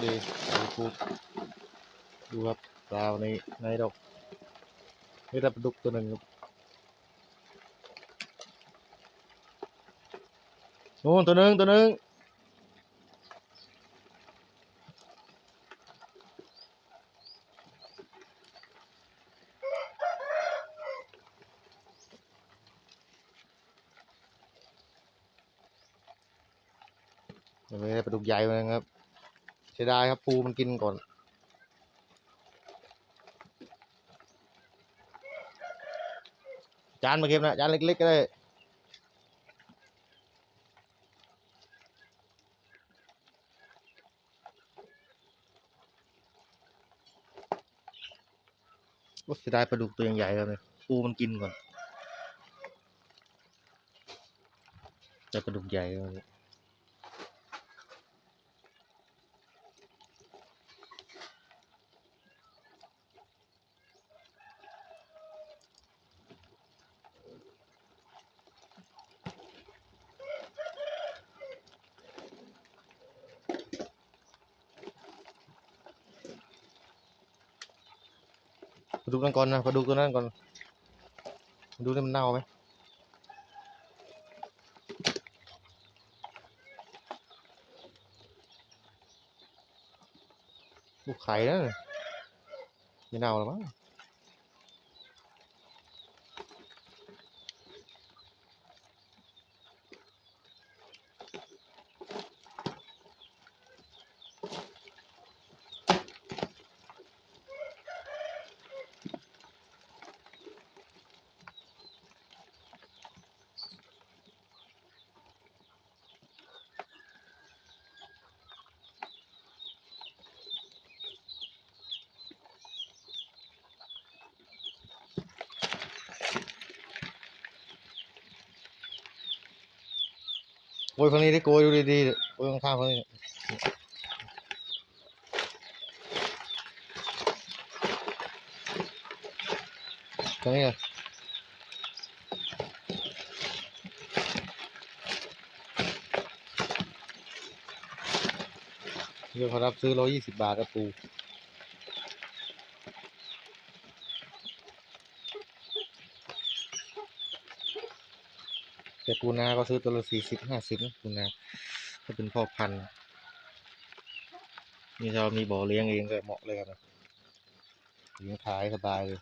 ดีดูปุ๊บดูครับปลาในในดอกนี่ได้ปลาดุกตัวหนึ่งครับโน่นตัวหนึ่งตัวหนึ่งไม่ได้ปลาดุกใหญ่มานะครับ สียดายครับปูมันกินก่อน จานมาเก็บนะจานเล็กๆก็ได้โอ้เสียดายปลาดุกตัวใหญ่ๆครับเนี่ยปูมันกินก่อนแต่ปลาดุกใหญ่เนี่ย ปลาดุกนั่นก่อนนะปลาดุกตัวนั้นก่อน ดูนี่มันเน่าไหมลูกไข่นะไม่เน่าหรอมั้ง ยฝั่งนี้ไดิโกยดูดีๆโกยข้างๆฝั่งนี้ตรงนี้อะเดี๋ยวเขารับซื้อร้อยยี่สิบบาทกับปู แต่ปูนาก็ซื้อตัวละสี่สิบห้าสิบนะปูนาถ้าเป็นพ่อพันธุ์นี่เรามีบ่อเลี้ยงเองก็เหมาะเลยครับนะเลี้ยงขายสบายเลย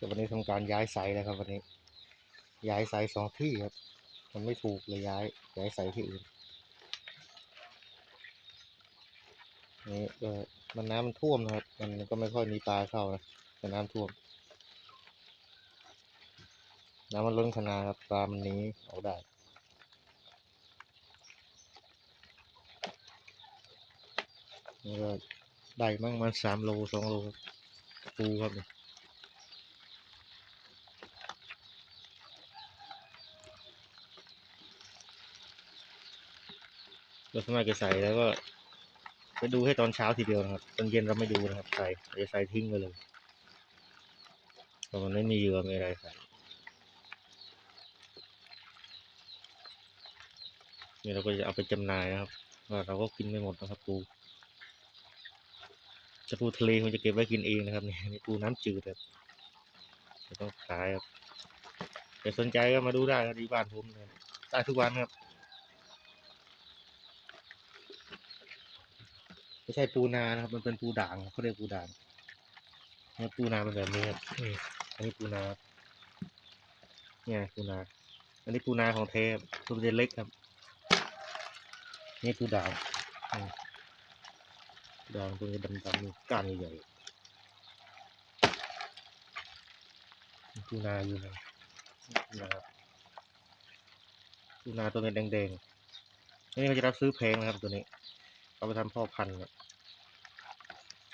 แต่วันนี้ทำการย้ายไซต์แล้วครับ วันนี้ ย้ายไซต์สองที่ครับ มันไม่ถูกเลยย้ายย้ายไซต์ที่อื่นนี่ก็มันน้ำมันท่วมนะครับ มันก็ไม่ค่อยมีปลาเข้านะแต่น้ำท่วม น้ำมันล้นคนาครับปลามันหนีออกได้นี่ก็ได้มั่งมันสามโลสองโลปูครับเนี่ย เราสามารถจะใส่แล้วก็ไปดูให้ตอนเช้าทีเดียวนะครับ ตอนเย็นเราไม่ดูนะครับ ใส่เราจะใส่ทิ้งไปเลยเพราะมันไม่มีเหยื่อไม่อะไรใส่นี่เราก็จะเอาไปจำหน่ายนะครับว่าเราก็กินไม่หมดนะครับปูจะปูทะเลมันจะเก็บไว้กินเองนะครับนี่นี่ปูน้ำจืดครับไม่ต้องขายครับแต่สนใจก็มาดูได้ครับที่บ้านผมเลยได้ทุกวันครับ ไม่ใช่ปูนานะครับ มันเป็นปูด่างเขาเรียกปูด่างนี่ปูนาเป็นแบบนี้ครับอันนี้ปูนา เนี่ยปูนา อันนี้ปูนาของเทปตัวมันเล็กครับ นี่ปูด่างด่างตัวนี้ดำๆนี่ก้านใหญ่ปูนาอยู่ไหนปูนาปูนาตัวนี้แดงๆอันนี้เขาจะรับซื้อแพงนะครับตัวนี้ เอาไปทำพ่อพันธุ์ครับ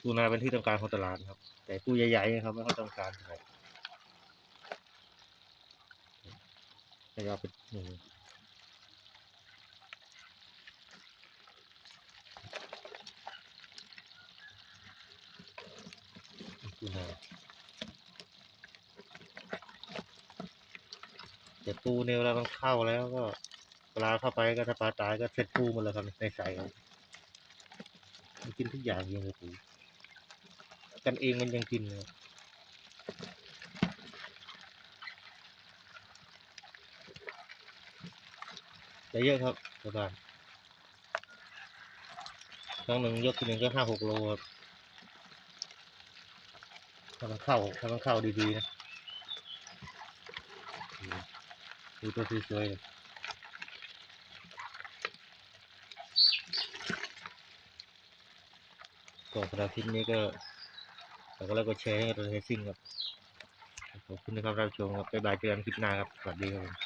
ปูนาเป็นที่ต้องการของตลาดครับ แต่ปูใหญ่ๆนะครับไม่ค่อยต้องการเท่าไหร่แต่เอาไปอืมปูนาแต่ปูเนี่ยเวลามันเข้าแล้วก็ปลาเข้าไปก็ถ้าปลาตายก็เสร็จปูหมดแล้วครับในใส่ครับ มันกินทุกอย่างยังเลยปูกันเองมันยังกินเลยแต่เยอะครับชาวบ้านครั้งหนึ่งยกทีหนึ่งก็ห้าหกโลครับถ้ามันเข้าถ้ามันเข้าดีๆนะดูตัวสวยๆเลย ก็สำหรับคลิปนี้ก็ฝากกดไลค์กดแชร์ให้เราเฮซิ่งครับขอบคุณนะครับรับชมครับบ๊ายบายเจอกันคลิปหน้าครับสวัสดีครับ